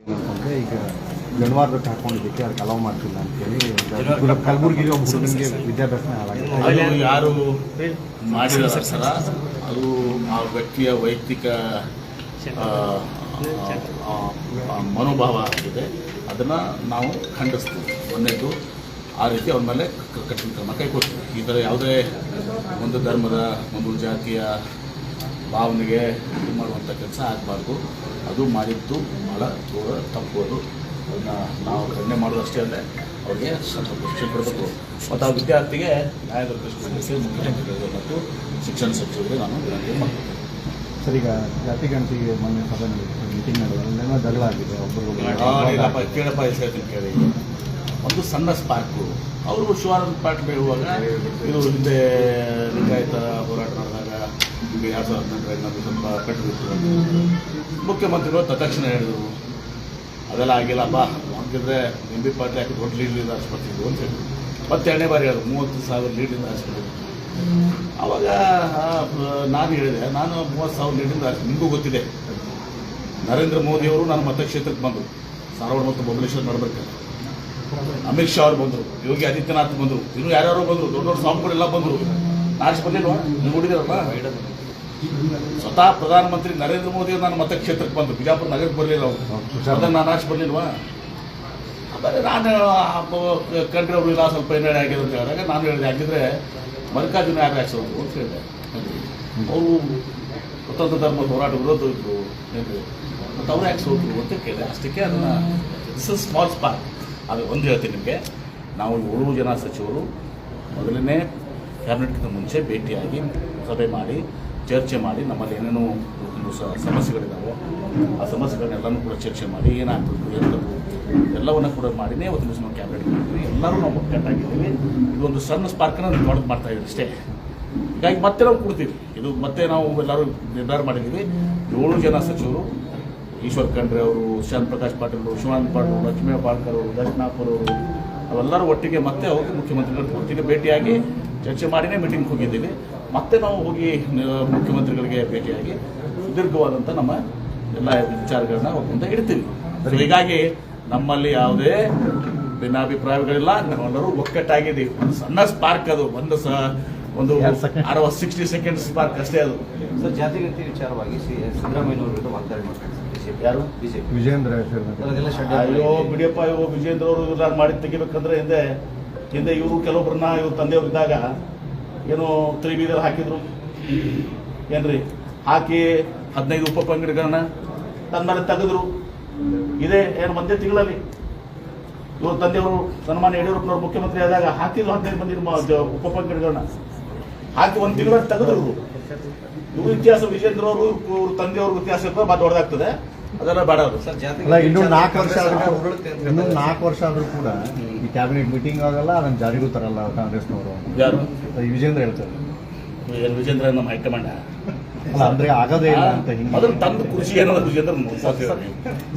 ಏನಂತಂದ್ರೆ ಈಗ ಗಣವಾರಕ್ಕೆ ಹಾಕೊಂಡಿದ್ದಕ್ಕೆ ಅದಕ್ಕೆ ಅಲೌ ಮಾಡ್ತಿಲ್ಲ ಅಂತೇಳಿ ಹೇಳಿ ಕಲಬುರಗಿಗೆ ಒಬ್ಬ ಹುಡುಗನಿಗೆ ವಿದ್ಯಾಭ್ಯಾಸ ಹಾಳಾಗಿದೆ ಯಾರು ಮಾಡಿರೋ ಸರ ಅದು ಆ ವ್ಯಕ್ತಿಯ ವೈಯಕ್ತಿಕ ಮನೋಭಾವ ಆಗಿದೆ. ಅದನ್ನು ನಾವು ಖಂಡಿಸ್ತೀವಿ. ಒಂದೇದು ಆ ರೀತಿ ಅವ್ರ ಮೇಲೆ ಕಠಿಣ ಕ್ರಮ ಕೈಗೊಳ್ತೀವಿ. ಈ ಥರ ಯಾವುದೇ ಒಂದು ಧರ್ಮದ ಒಂದು ಜಾತಿಯ ಭಾವನೆಗೆ ಇದು ಮಾಡುವಂಥ ಕೆಲಸ ಆಗಬಾರ್ದು. ಅದು ಮಾಡಿದ್ದು ಭಾಳ ದೂರ ತಪ್ಪು ಅದು. ಅದನ್ನ ನಾವು ಖಂಡನೆ ಮಾಡೋದು ಅಷ್ಟೇ ಅಲ್ಲದೆ ಅವ್ರಿಗೆ ಸ್ವಲ್ಪ ಖುಷಿ ಕೊಡಬೇಕು. ಮತ್ತು ಆ ವಿದ್ಯಾರ್ಥಿಗೆ ಮುಖ್ಯಮಂತ್ರಿಗಳಿಗೆ ಮತ್ತು ಶಿಕ್ಷಣ ಸಚಿವರಿಗೆ ನಾನು ವಿನಂತಿ ಮಾಡ್ತೀನಿ. ಸರ್ ಈಗ ಜಾತಿ ಗಣತಿಗೆ ಮೊನ್ನೆ ಸಭೆ ಮೀಟಿಂಗ್ ನಡೆದ ಅಲ್ಲೆಲ್ಲ ಜಗಳ ಆಗಿದೆ ಒಬ್ಬರು ಕೇಳಪ್ಪ ಹೇಳ್ತೀನಿ ಕೇಳಿ. ಒಂದು ಸಣ್ಣ ಸ್ಪಾರ್ಕು ಅವರು ಶಿವಾನಂದ ಪಾಟೀಲ್ ಹೇಳುವಾಗ ಇದು ಹಿಂದೆ ಲಿಂಗಾಯತ ಹೋರಾಟ ನಡೆದಾಗ ಈಗ ಎರಡು ಸಾವಿರದ ಹದಿನೆಂಟರಲ್ಲಿ ನಮಗೆ ಸ್ವಲ್ಪ ಪೆಟ್ಟು ಮುಖ್ಯಮಂತ್ರಿಗಳು ತಕ್ಷಣ ಹೇಳಿದರು, ಅದೆಲ್ಲ ಆಗಿಲ್ಲಪ್ಪ ಹಾಕಿದ್ರೆ ಎಂ ಬಿ ಪಾಟೀಲ್ ಯಾಕೆ ದೊಡ್ಡ ಲೀಡ್ಲಿಂದ ಆಸ್ಪತ್ರೆಗೆ ಅಂತ ಹೇಳಿದ್ರು. ಮತ್ತೆ ಎರಡನೇ ಬಾರಿ ಹೇಳಿದ್ರು, ಮೂವತ್ತು ಸಾವಿರ ಲೀಡ್ಲಿಂದ ಆಸ್ಪತ್ರೆ ಆವಾಗ ನಾನು ಹೇಳಿದೆ, ನಾನು ಮೂವತ್ತು ಸಾವಿರ ಲೀಡ್ಲಿಂದ ನಿಮಗೂ ಗೊತ್ತಿದೆ. ನರೇಂದ್ರ ಮೋದಿಯವರು ನನ್ನ ಮತಕ್ಷೇತ್ರಕ್ಕೆ ಬಂದರು. ಸಾರವಾಡ ಮತ್ತು ಬಬಲೇಶ್ವರ್ ನಡಬರ್ಕಲ್ಲಿ ಅಮಿತ್ ಶಾ ಅವರು ಬಂದರು, ಯೋಗಿ ಆದಿತ್ಯನಾಥ್ ಬಂದರು, ಇನ್ನು ಯಾರ್ಯಾರು ಬಂದರು, ದೊಡ್ಡ ದೊಡ್ಡ ಸಾಂಪುಗಳೆಲ್ಲ ಬಂದರು. ನಾಚ್ ಬಂದಿಲ್ವಾ ನೀವು ನೋಡಿದಿರಲ್ಲ ಸ್ವತಃ ಪ್ರಧಾನಮಂತ್ರಿ ನರೇಂದ್ರ ಮೋದಿ ನನ್ನ ಮತಕ್ಷೇತ್ರಕ್ಕೆ ಬಂದು ಬಿಜಾಪುರ ನಗರಕ್ಕೆ ಬರಲಿಲ್ಲ ಅವರು. ಅದನ್ನು ನಾನು ಆಚೆ ಬರಲಿಲ್ವಾ ಆಮೇಲೆ ನಾನು ಕಂಡ್ರೆ ಅವರು ಇಲ್ಲ ಸ್ವಲ್ಪ ಹಿನ್ನಡೆ ಆಗಿದೆ ಅಂತ ಹೇಳಿದಾಗ ನಾನು ಹೇಳಿದೆ ಹಾಗಿದ್ರೆ ಮಲ್ಲಿಕಾರ್ಜುನ ಯಾರು ಹಾಕ್ಸೋದು ಅಂತ ಹೇಳಿದೆ. ಅವರು ಸ್ವತಂತ್ರ ಧರ್ಮ ಹೋರಾಟ ವಿರೋಧ ಇದ್ರು ಮತ್ತು ಅವ್ರು ಯಾಕೆ ಸೋತರು ಅಂತ ಕೇಳಿದೆ. ಅಷ್ಟಕ್ಕೆ ಅದನ್ನು ದಿಸ್ ಇಸ್ ಸ್ಮಾಲ್ ಸ್ಪಾರ್ಕ್ ಅದು ಒಂದು ಹೇಳ್ತೀನಿ ನಿಮಗೆ. ನಾವು ಏಳು ಜನ ಸಚಿವರು ಮೊದಲನೇ ಕ್ಯಾಬಿನೆಟ್ಗಿಂತ ಮುಂಚೆ ಭೇಟಿಯಾಗಿ ಸಭೆ ಮಾಡಿ ಚರ್ಚೆ ಮಾಡಿ ನಮ್ಮಲ್ಲಿ ಏನೇನು ಒಂದು ಸಮಸ್ಯೆಗಳಿದ್ದಾವೆ ಆ ಸಮಸ್ಯೆಗಳನ್ನೆಲ್ಲನೂ ಕೂಡ ಚರ್ಚೆ ಮಾಡಿ ಏನಾಗ್ತದೆ ಎಲ್ಲದು ಎಲ್ಲವನ್ನು ಕೂಡ ಮಾಡಿನೇ ಒಂದು ದಿವಸ ನಾವು ಕ್ಯಾಬಿನೆಟ್ ಮಾಡ್ತೀವಿ ಎಲ್ಲರೂ ನಾವು ಒಕ್ಕಟ್ಟಾಗಿದ್ದೀವಿ ಇದೊಂದು ಸಣ್ಣ ಸ್ಪಾರ್ಕನ್ನು ನಾವು ಮಾಡ್ತಾ ಇದ್ದೀವಿ ಅಷ್ಟೇ. ಹೀಗಾಗಿ ಮತ್ತೆ ನಾವು ಕೊಡ್ತೀವಿ. ಇದು ಮತ್ತೆ ನಾವು ಎಲ್ಲರೂ ನಿರ್ಧಾರ ಮಾಡಿದ್ದೀವಿ. ಏಳು ಜನ ಸಚಿವರು, ಈಶ್ವರ್ ಖಂಡ್ರೆ ಅವರು ಶಾಂತ್ ಪ್ರಕಾಶ್ ಪಾಟೀಲ್ ಅವರು, ಶಿವಾನಂದ ಪಾಟೀಲ್ ಅವರು, ಲಕ್ಷ್ಮೀ ಪಾಳ್ಕರ್ ಅವರು, ದರ್ಶನಾಪುರ್ ಅವರು, ಅವೆಲ್ಲರೂ ಒಟ್ಟಿಗೆ ಮತ್ತೆ ಹೋಗಿ ಮುಖ್ಯಮಂತ್ರಿಗಳ ಒಟ್ಟಿಗೆ ಭೇಟಿಯಾಗಿ ಚರ್ಚೆ ಮಾಡಿನೇ ಮೀಟಿಂಗ್ ಹೋಗಿದ್ದೀವಿ. ಮತ್ತೆ ನಾವು ಹೋಗಿ ಮುಖ್ಯಮಂತ್ರಿಗಳಿಗೆ ಭೇಟಿಯಾಗಿ ಸುದೀರ್ಘವಾದಂಥ ನಮ್ಮ ಎಲ್ಲ ವಿಚಾರಗಳನ್ನ ಒಪ್ಪಂದ ಮುಂದೆ ಇಡ್ತೀವಿ ಹೀಗಾಗಿ ನಮ್ಮಲ್ಲಿ ಯಾವುದೇ ಭಿನ್ನಾಭಿಪ್ರಾಯಗಳಿಲ್ಲ. ನಾವೆಲ್ಲರೂ ಒಕ್ಕಟ್ಟಾಗಿದೆ ಒಂದು ಸಣ್ಣ ಸ್ಪಾರ್ಕ್ ಅದು. ಒಂದು ಸ ಒಂದು. ಅರವತ್ತು ಸಿಕ್ಸ್ಟಿ ಸೆಕೆಂಡ್ ಸ್ಪಾರ್ಕ್ ಅಷ್ಟೇ ಅದು. ಸರ್ ಜಾತಿಗತಿ ವಿಚಾರವಾಗಿ ಸಿ ಸಿದ್ದರಾಮಯ್ಯನವರು ವಾಗ್ದಾಳಿ ಮಾಡ್ತಾರೆ. ಯಾರು? ಬಿಜೆಪಿ. ವಿಜೇಂದ್ರ ಅಯ್ಯೋ ಬಿಡಿಯಪ್ಪ ಅಯ್ಯೋ ವಿಜೇಂದ್ರ ಅವರು ನಾನು ಮಾಡಿ ತೆಗಿಬೇಕಂದ್ರೆ ಹಿಂದೆ ಹಿಂದೆ ಇವರು ಕೆಲವೊಬ್ಬರನ್ನ ಇವ್ರ ತಂದೆಯವ್ರು ಇದ್ದಾಗ ಏನೋ ಬೀದರ್ ಹಾಕಿದ್ರು. ಏನ್ರಿ? ಹಾಕಿ ಹದಿನೈದು ಉಪಪಂಗಡಗಳನ್ನ ತನ್ನ ಮೇಲೆ ತೆಗೆದ್ರು. ಇದೇ ಏನು ಒಂದೇ ತಿಂಗಳಲ್ಲಿ. ಇವ್ರ ತಂದೆಯವರು ಸನ್ಮಾನ್ಯ ಯಡಿಯೂರಪ್ಪನವರು ಮುಖ್ಯಮಂತ್ರಿ ಆದಾಗ ಹಾಕಿದ್ರು ಹದಿನೈದು ಮಂದಿ ಉಪ ಹಾಕಿ ಒಂದು ತಿಂಗಳ ತೆಗೆದ್ರು ಇವ್ರು. ಇವ್ರ ಇತಿಹಾಸ ವಿಜೇಂದ್ರ ಅವರು ಇವ್ರ ತಂದೆಯವ್ರ ಇತಿಹಾಸ ಇರ್ತದೆ ಬಾ ದೊಡ್ಡದಾಗ್ತದೆ ಅದೆಲ್ಲ ಬೇಡ ಜಾತಿ ಇನ್ನೂ ನಾಲ್ಕು ವರ್ಷ ಆದ್ರೂ ಇನ್ನೂ ನಾಲ್ಕು ವರ್ಷ ಆದ್ರೂ ಕೂಡ ಈ ಕ್ಯಾಬಿನೆಟ್ ಮೀಟಿಂಗ್ ಆಗಲ್ಲ ಅದನ್ನ ಜಾರಿಗೂ ತರಲ್ಲ ಕಾಂಗ್ರೆಸ್ನವರು ಯಾರು? ಈ ವಿಜೇಂದ್ರ ಹೇಳ್ತಾರೆ. ವಿಜೇಂದ್ರ ನಮ್ಮ ಹೈಕಮಾಂಡ್? ಅಂದ್ರೆ ಆಗದೇ ಇಲ್ಲ ಅಂತ ಹಿಂಗೆ. ಅದನ್ನ ತಂದು ಕೃಷಿ ಏನೋ ವಿಜೇಂದ್ರ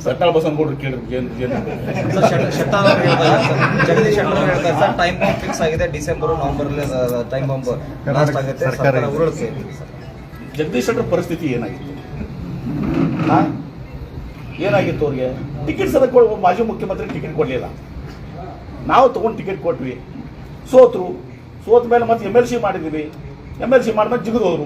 ಸರ್ ಬಸವನಗೌಡರು ಕೇಳಿದ್ರು ಜಗದೀಶ್ ಶೆಟ್ಟರ್ ಅವ್ರು ಹೇಳ್ತಾರೆ. ಸರ್ ಟೈಮ್ ಬಾಂಬ್ ಫಿಕ್ಸ್ ಆಗಿದೆ. December November time bomb last ಆಗುತ್ತೆ. ಸರ್ಕಾರ ಉರುಳುತ್ತೆ ಜಗದೀಶ್ ಶೆಟ್ಟರ್ ಪರಿಸ್ಥಿತಿ ಏನಾಗಿತ್ತು? ಆ? ಏನಾಗಿತ್ತು ಅವ್ರಿಗೆ? ಟಿಕೆಟ್ ಸದ ಮಾಜಿ ಮುಖ್ಯಮಂತ್ರಿ ಟಿಕೆಟ್ ಕೊಡಲಿಲ್ಲ. ನಾವು ತಗೊಂಡು ಟಿಕೆಟ್ ಕೊಟ್ವಿ. ಸೋತರು. ಸೋತ ಮೇಲೆ ಮತ್ತೆ ಎಂ ಎಲ್ ಸಿ ಮಾಡಿದ್ದೀವಿ ಎಂ ಎಲ್ ಸಿ ಮಾಡಿದ್ಮೇಲೆ ಜಿಗಿದು ಹೋದ್ರು